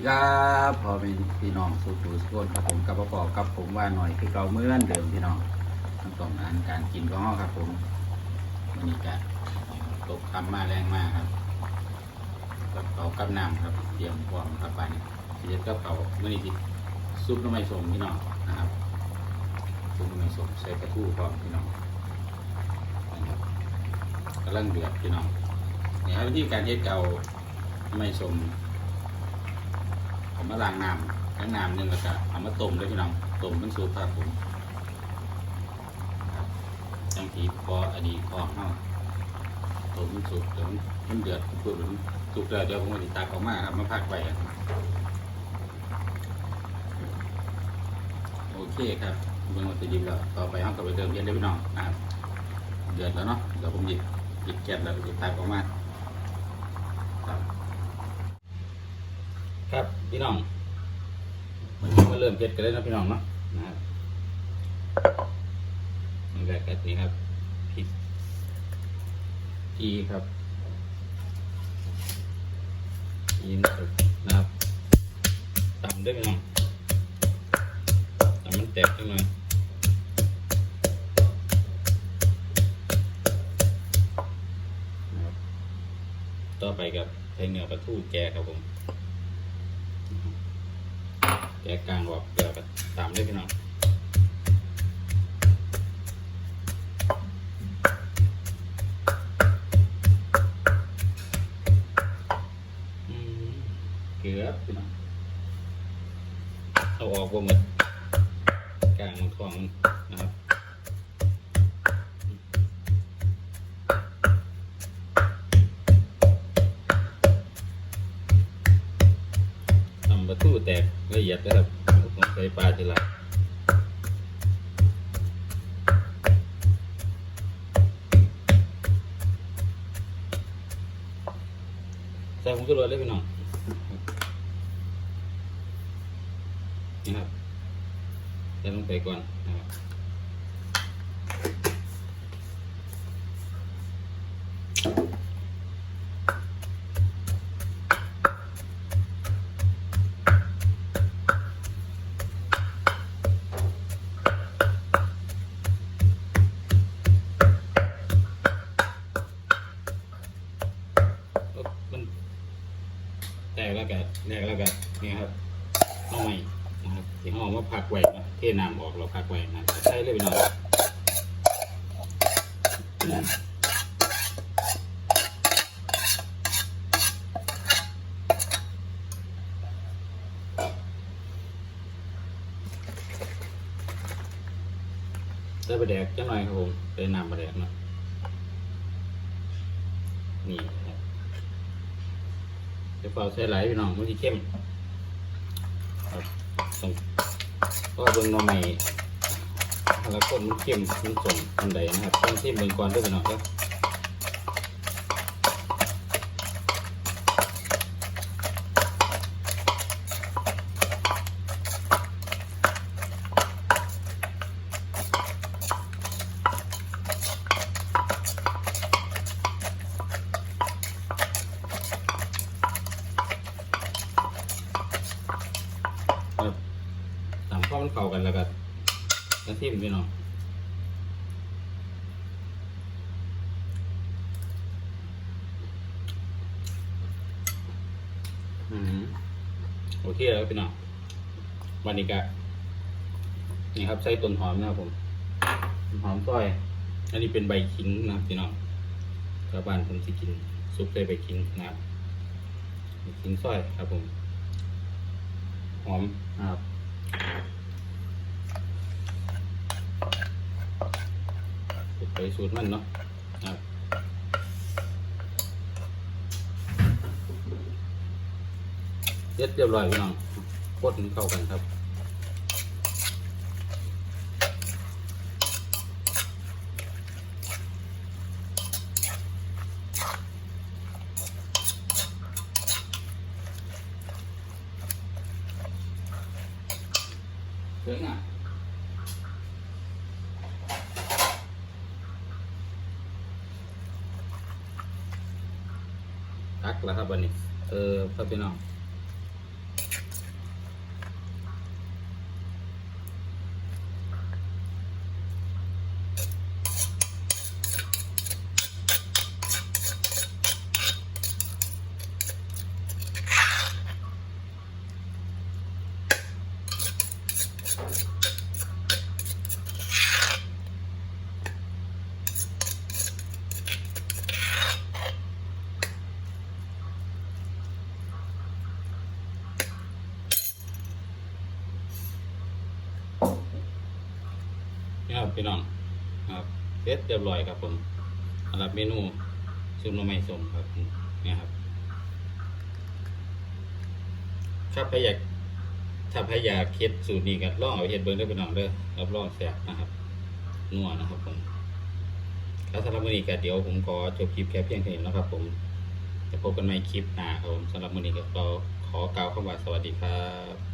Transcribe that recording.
ดีครับพอเป็นพี่น้องสุขุสุขนครับผมกับพ่อกับผมว่าหน่อยคือเก่าเมื่อนเดิมพี่น้องทั้งสองอันการกินของเราครับผมวันนี้ก็ตกคำมาแรงมากครับกับเผากับน้ำครับเตรียมพร้อมครับไปเดี๋ยวกับเผาเมื่อนี้ที่ซุปน้ำมันสมพี่น้องนะครับซุปน้ำมันสมใส่กระทู้พร้อมพี่น้องนะครับกำลังเดือดพี่น้องนี่ครับวิธีการเฮ็ดเก่าน้ำมันสม ผมมาล้างน้ำล้างน้ำหนึ่งแล้วก็เอามาต้มเลยพี่น้องต้มมันสูตรครับผมจังทีพออดีพอเข้าต้มมันสุกเดี๋ยวมันเดือดเพื่อมันสุกแล้วเดี๋ยวผมจะตักออกมาครับมาพักไว้โอเคครับเบื้อวัตถุดิบแล้วต่อไปห้องกับไปเติมเย็นได้พี่น้องนะครับเดือดแล้วเนาะเดี๋ยวผมหยิบหยิบแก๊สแล้วจะตักออกมาครับ ครับพี่น้องมันมาเริ่มเก็ดกันเลยนะพี่น้องเนาะนะครับนี่แรกกันนี้ครับพริกจีครับยีนสดนะครับต่ำด้วยพี่น้องตำมันแตกขึ้นมานะครับต่อไปกับใช้เนื้อปลาทูแกะครับผม แกกลางออกเกลือกับตามด้วยพี่น้องเกลือพี่น้องเอาออกบ่หมดกลางของนะครับ แตกละเอียดนะครับผมใส่ปลาทีละใส่ผงชูรสเลยพี่น้องนะครับใส่ลงไปก่อนนะครับ แตกแล้วกันแตกแล้วกันนี่ครับเอาใหม่นะครับที่ห้องว่าพักไว้นะเทน้ำออกเราพักไว้นะใส่เลยพี่น้องใส่ปลาแดกจังหน่อยครับผมใส่น้ำปลาแดกเนาะนี่ จะเปล่าใส่ไหลพี่น้องมันจะเข้มครับก็เบิ่งหน่อใหม่แล้วคนมันเข้มมันสมอันใดนะครับต้องเทียมเบิ่งก่อนด้วยพี่น้องครับตามข้อมันเข้า กันแล้วก็ต้องเทียมพี่น้องอืมโอเคแล้วพี่น้องวันนี้ก็นี่ครับใส่ต้นหอมนะครับผมต้นหอมซอย อันนี้เป็นใบขิงนะครับพี่น้องชาวบ้านผมสิกินซุปใส่ใบขิงนะครับขิงซอยครับผม หอมครับ สูตรไปสูตรมันเนาะครับเรียบเรียบร้อยพี่น้องโคตรเข้ากันครับสวยงาม พักแล้วครับวันนี้ เออครับพี่น้อง พี่น้องครับเสร็จเรียบร้อยครับผมสำหรับเมนูซุปหน่อไม้ส้มครับเนี่ยครับถ้าใครอยากถ้าใครอยากเฮ็ดสูตรนี้ก็ลองเอาเฮ็ดเบิ่งเด้อพี่น้องเด้อรับรองแซ่บนะครับนัวนะครับผมแล้วสำหรับมือนี้ก็เดี๋ยวผมขอจบคลิปแค่เพียงเท่านี้นะครับ ผมจะพบกันใหม่คลิปหน้าครับผมสำหรับมือนี้ก็ขอกล่าวคำว่าสวัสดีครับ